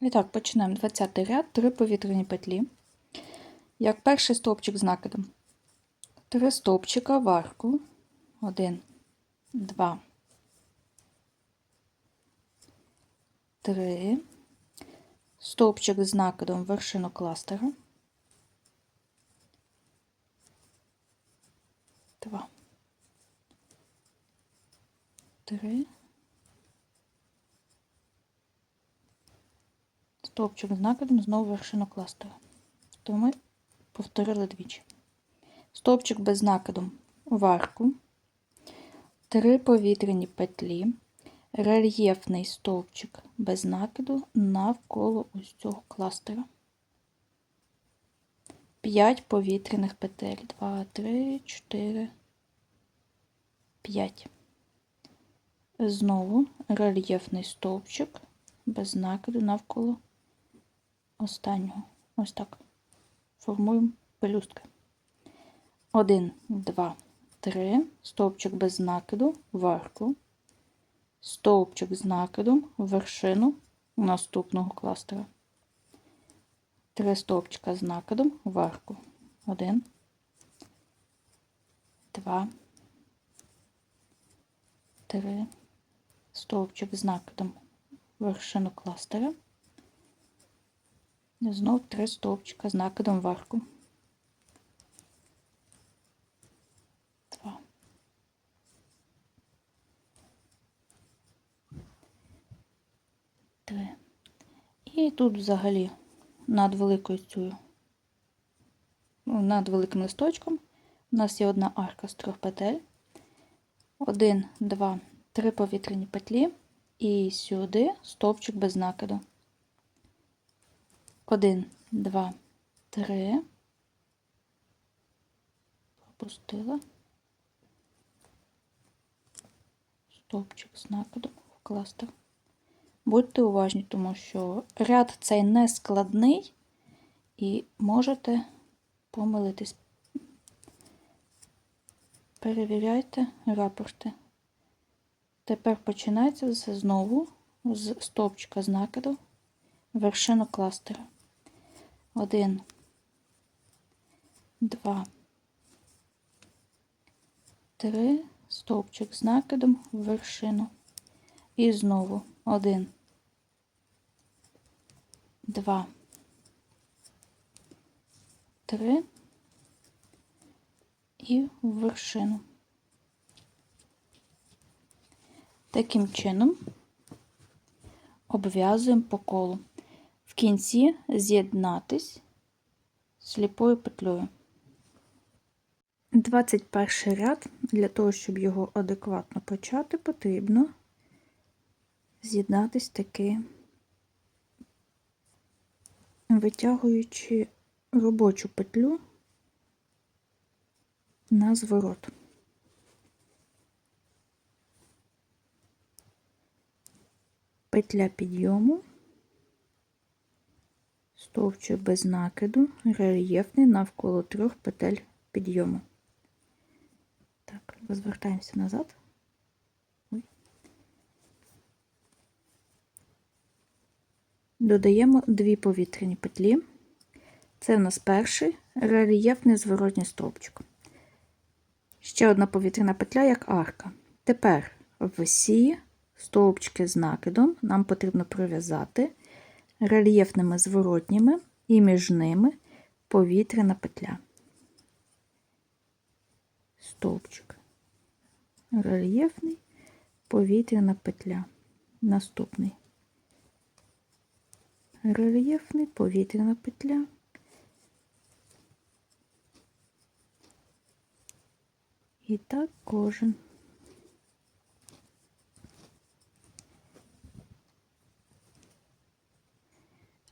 І так, починаємо 20 ряд, 3 повітряні петлі. Як перший стовпчик з накидом. 3 стовпчика в арку. 1, 2, 3. Стовпчик з накидом в вершину кластера. 2, 3. Стовпчик з накидом знову вершину кластера. То ми повторили двічі. Стовпчик без накидом в арку, три повітряні петлі, рельєфний стовпчик без накиду навколо ось цього кластера. 5 повітряних петель. 2, 3, 4, 5. Знову рельєфний стовпчик без накиду навколо останнього. Ось так. Формуємо пелюстки. 1, 2, 3. Стовпчик без накиду в арку. Стовпчик з накидом вершину наступного кластера. Три стовпчика з накидом в арку. 1, 2, 3. Стовпчик з накидом вершину кластера. Знов три стовпчика з накидом в арку. Два. Три. І тут взагалі над великою ну, над великим листочком у нас є одна арка з трьох петель. Один, два, три повітряні петлі. І сюди стовпчик без накиду. Один, два, три. Пропустила. Стовпчик з накидом в кластер. Будьте уважні, тому що ряд цей не складний і можете помилитись. Перевіряйте рапорти. Тепер починається знову з стовпчика з накиду вершину кластера. Один, два, три, стовпчик з накидом в вершину. І знову один, два, три і в вершину. Таким чином обв'язуємо по колу. В кінці з'єднатись сліпою петлею. 21 ряд, для того, щоб його адекватно почати, потрібно з'єднатись таки, витягуючи робочу петлю на зворот. Петля підйому стовпчик без накиду, рельєфний навколо трьох петель підйому. Так, розвертаємося назад. Додаємо дві повітряні петлі. Це в нас перший рельєфний зворотній стовпчик. Ще одна повітряна петля, як арка. Тепер всі стовпчики з накидом нам потрібно пров'язати рельєфними зворотніми і між ними повітряна петля. Стовпчик. Рельєфний, повітряна петля. Наступний. Рельєфний, повітряна петля. І так кожен.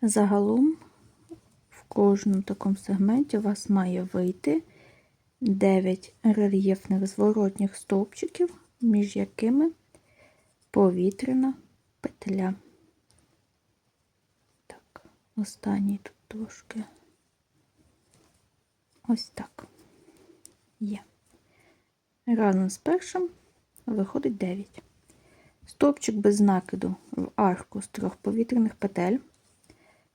Загалом в кожному такому сегменті у вас має вийти 9 рельєфних зворотніх стовпчиків, між якими повітряна петля. Так, останній тут трошки ось так є. Разом з першим виходить 9. Стовпчик без накиду в арку з трьох повітряних петель.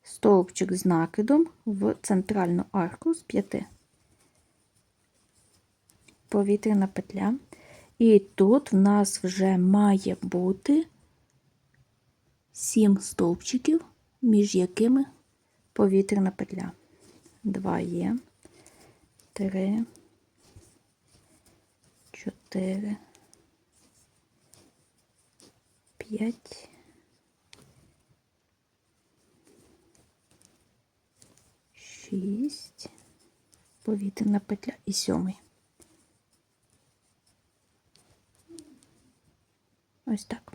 Стовпчик з накидом в центральну арку з 5. Повітряна петля. І тут в нас вже має бути 7 стовпчиків, між якими повітряна петля. 2 є, 3, 4, 5, 6, повітряна петля і сьомий. Ось так.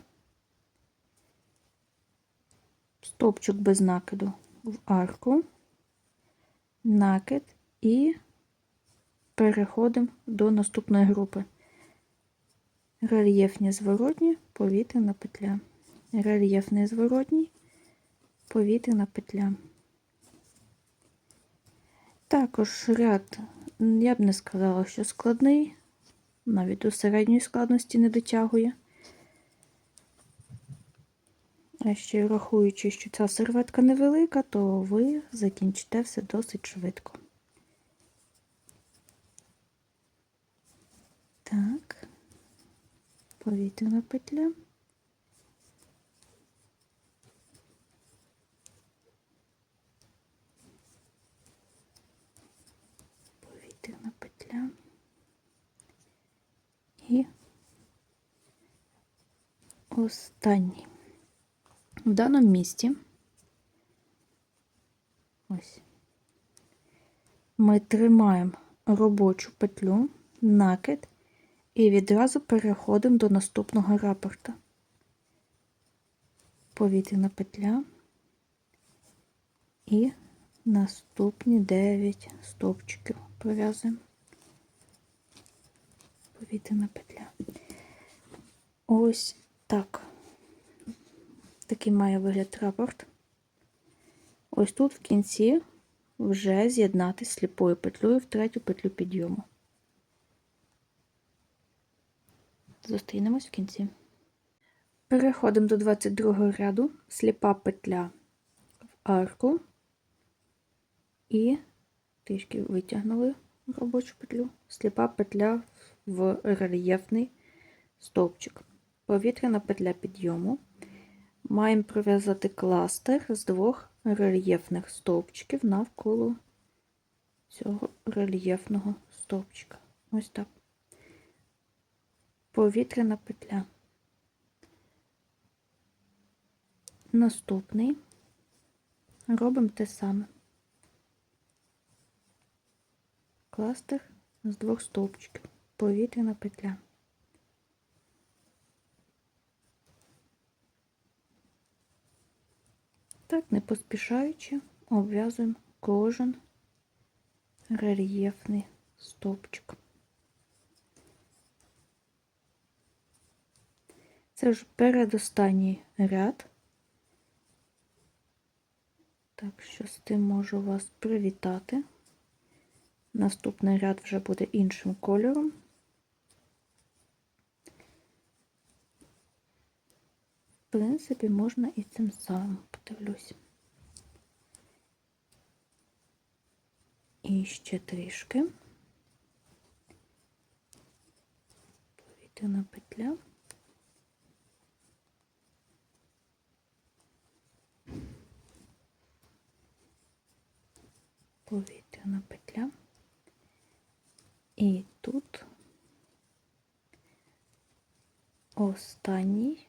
Стовпчик без накиду в арку, накид і переходимо до наступної групи. Рельєфні зворотні, повітряна петля. Рельєфний зворотній, повітряна петля. Також ряд, я б не сказала, що складний, навіть до середньої складності не дотягує. А ще рахуючи, що ця серветка невелика, то ви закінчите все досить швидко. Так, повітряна петля. Повітряна петля. І останній. В даному місці ось ми тримаємо робочу петлю, накид і відразу переходимо до наступного рапорта. Повітряна петля і наступні 9 стовпчиків пров'язуємо. Повітряна петля. Ось так. Такий має вигляд рапорт. Ось тут в кінці вже з'єднати сліпою петлею в третю петлю підйому. Зустрінемось в кінці. Переходимо до 22 ряду, сліпа петля в арку і трішки витягнули робочу петлю, сліпа петля в рельєфний стовпчик. Повітряна петля підйому. Маємо пров'язати кластер з двох рельєфних стовпчиків навколо цього рельєфного стовпчика. Ось так. Повітряна петля. Наступний робимо те саме. Кластер з двох стовпчиків. Повітряна петля. Так, не поспішаючи, обв'язуємо кожен рельєфний стовпчик. Це вже передостанній ряд. Так що з тим можу вас привітати. Наступний ряд вже буде іншим кольором. В принципі, можна і цим самим подивлюсь. І ще трішки. Повітряна петля. Повітряна петля. І тут останній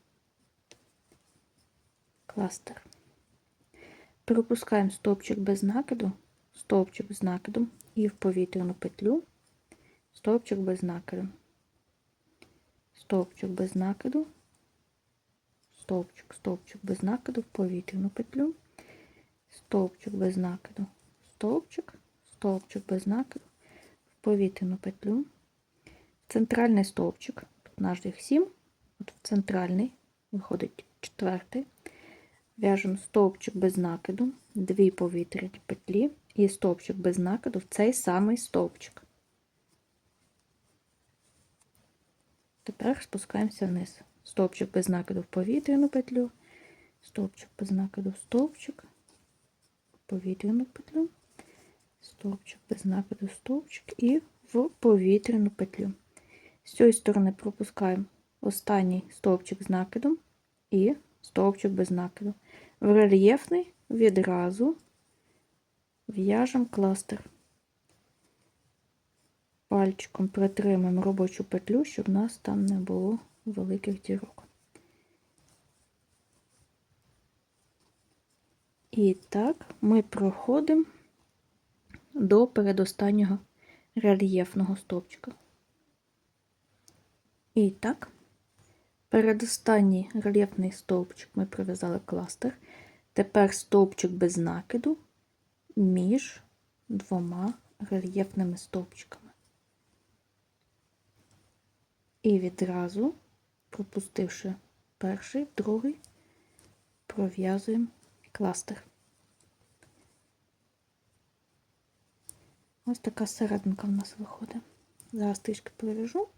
кластер. Пропускаємо стовпчик без накиду, стовпчик з накидом і в повітряну петлю, стовпчик без накиду, стовпчик без накиду, стовпчик, стовпчик без накиду в повітряну петлю, стовпчик без накиду, стовпчик, стовпчик без накиду, в повітряну петлю, центральний стовпчик, тут наш їх 7, от в центральний виходить четвертий. В'яжемо стовпчик без накиду, дві повітряні петлі і стовпчик без накиду в цей самий стовпчик. Тепер спускаємося вниз. Стовпчик без накиду в повітряну петлю, стовпчик без накиду в стовпчик, повітряну петлю, стовпчик без накиду, стовпчик і в повітряну петлю. З цієї сторони пропускаємо останній стовпчик з накидом і стовпчик без накиду. В рельєфний відразу в'яжемо кластер. Пальчиком притримуємо робочу петлю, щоб у нас там не було великих дірок. І так ми проходимо до передостаннього рельєфного стовпчика. І так, передостанній рельєфний стовпчик ми прив'язали кластер. Тепер стовпчик без накиду між двома рельєфними стовпчиками. І відразу, пропустивши перший, другий, пров'язуємо кластер. Ось така серединка в нас виходить. Зараз трішки перев'яжу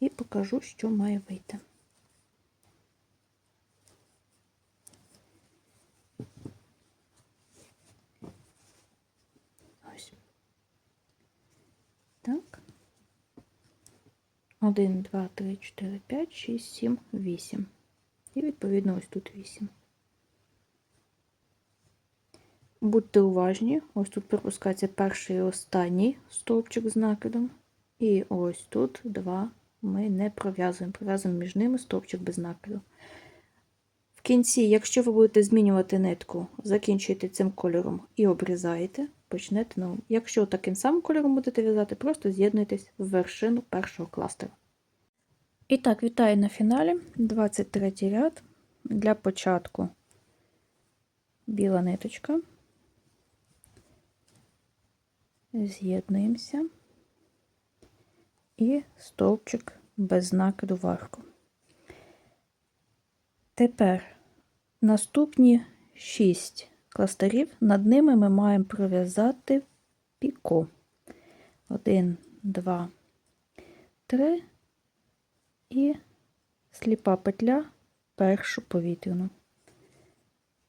і покажу, що має вийти. Ось. Так. 1, 2, 3, 4, 5, 6, 7, 8. І відповідно ось тут 8. Будьте уважні, ось тут пропускається перший і останній стовпчик з накидом. І ось тут два ми не пров'язуємо, пров'язуємо між ними стовпчик без накиду. В кінці, якщо ви будете змінювати нитку, закінчуєте цим кольором і обрізаєте, почнете новим. Якщо таким самим кольором будете в'язати, просто з'єднуйтесь в вершину першого кластера. І так, вітаю на фіналі 23 ряд. Для початку біла ниточка. З'єднуємося і стовпчик без накиду в арку. Тепер наступні 6 кластерів, над ними ми маємо пров'язати піко. 1, 2, 3 і сліпа петля першу повітряну.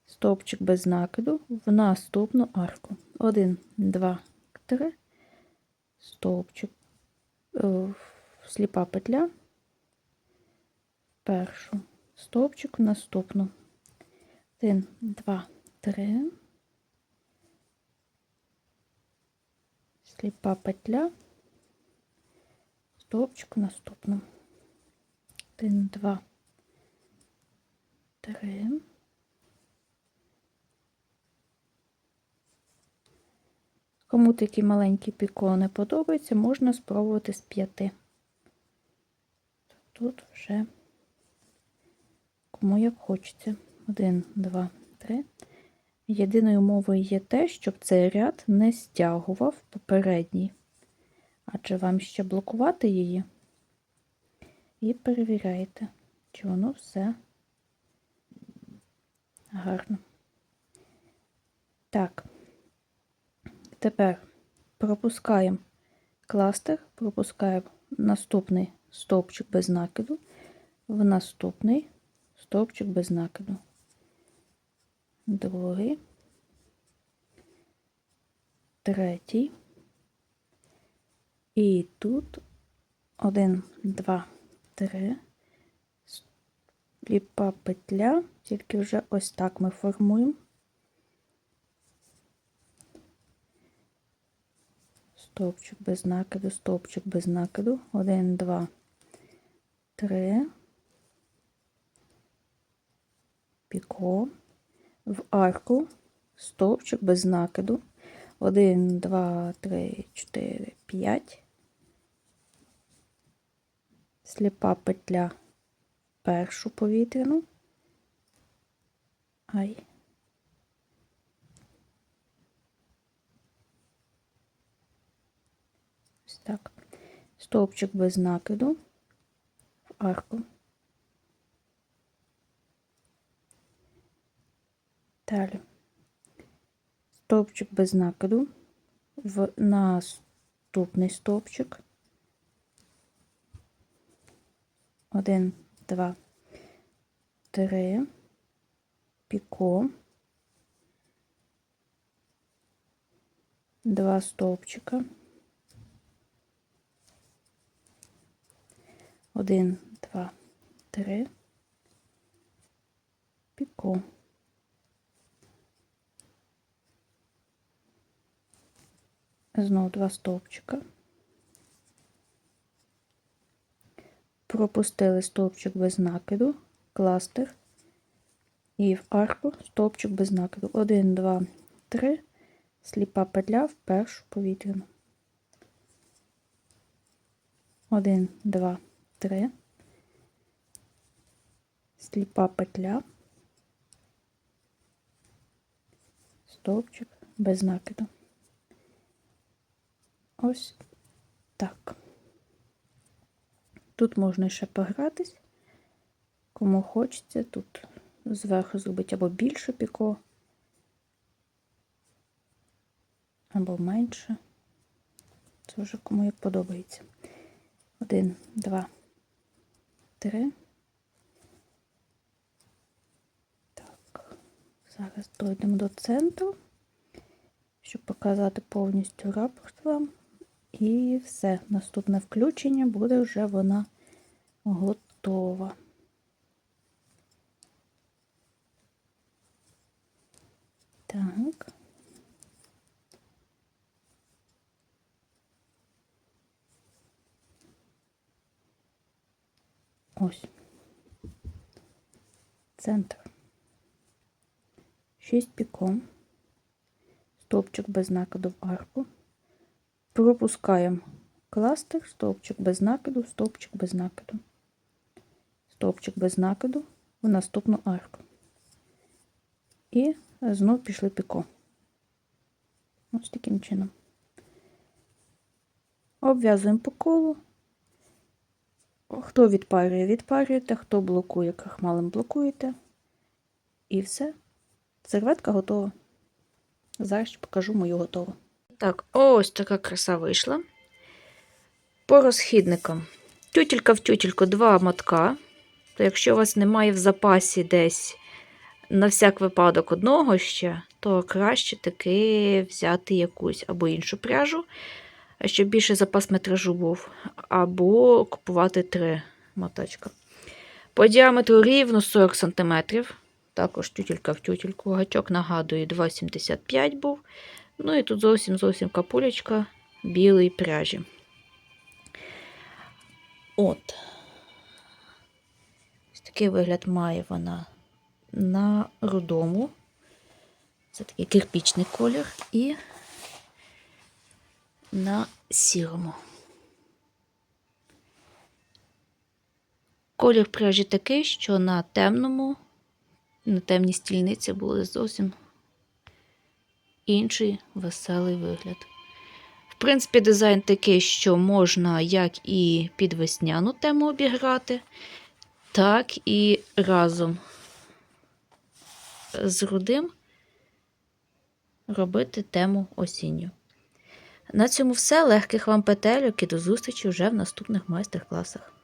Стовпчик без накиду в наступну арку. 1, 2, 3, стовпчик, е, сліпа петля, першу, стовпчик в наступну. 1, 2, 3, сліпа петля, стовпчик наступну. 1, 2, 3, Кому такі маленькі піко не подобаються, можна спробувати з п'яти. Тут вже кому як хочеться. Один, два, три. Єдиною умовою є те, щоб цей ряд не стягував попередній. Адже вам ще блокувати її. І перевіряєте, чи воно все гарно. Так. Тепер пропускаємо кластер, пропускаємо наступний стовпчик без накиду, в наступний стовпчик без накиду. Другий, третій. І тут один, два, три, ліпа петля, тільки вже ось так ми формуємо. стовпчик без накиду, стовпчик без накиду, 1, 2, 3, піко, в арку, стовпчик без накиду, 1, 2, 3, 4, 5, сліпа петля першу повітряну, ай. так, стовпчик без накиду. В арку. Далі стовпчик без накиду в наступний стовпчик. Один, два, три, піко, два стовпчика. Один, два, три. Піко. Знову два стовпчика. Пропустили стовпчик без накиду, кластер. І в арку стовпчик без накиду. Один, два, три. Сліпа петля в першу повітряну. Один, два, три. Сліпа петля. Стовпчик без накиду. Ось так. Тут можна ще погратись. Кому хочеться, тут зверху зробити або більше піко, або менше. Це вже кому як подобається. Один, два, три. Так, зараз дойдемо до центру, щоб показати повністю рапорт вам. І все. Наступне включення буде вже вона готова. Так. Ось. Центр. Шість піком. Стовпчик без накиду в арку. Пропускаємо кластер, стовпчик без накиду, стовпчик без накиду. Стовпчик без накиду в наступну арку. І знов пішли піко. Ось таким чином. Обв'язуємо по колу. Хто відпарює, відпарюєте, хто блокує, крахмалем блокуєте. І все. Серветка готова. Зараз покажу мою готову. Так, ось така краса вийшла. По розхідникам. Тютелька в тютельку два мотка. То якщо у вас немає в запасі десь на всяк випадок одного ще, то краще таки взяти якусь або іншу пряжу, щоб більше запас метражу був, або купувати три моточка. По діаметру рівно 40 см. Також тютелька в тютельку. Гачок нагадую, 2,75 був. Ну і тут зовсім зовсім капулечка білої пряжі. От. Ось такий вигляд має вона на рудому. Це такий кирпічний колір і на сірому. Колір пряжі такий, що на темному, на темній стільниці були зовсім інший веселий вигляд. В принципі, дизайн такий, що можна як і під весняну тему обіграти, так і разом з рудим робити тему осінню. На цьому все. Легких вам петельок і до зустрічі вже в наступних майстер-класах.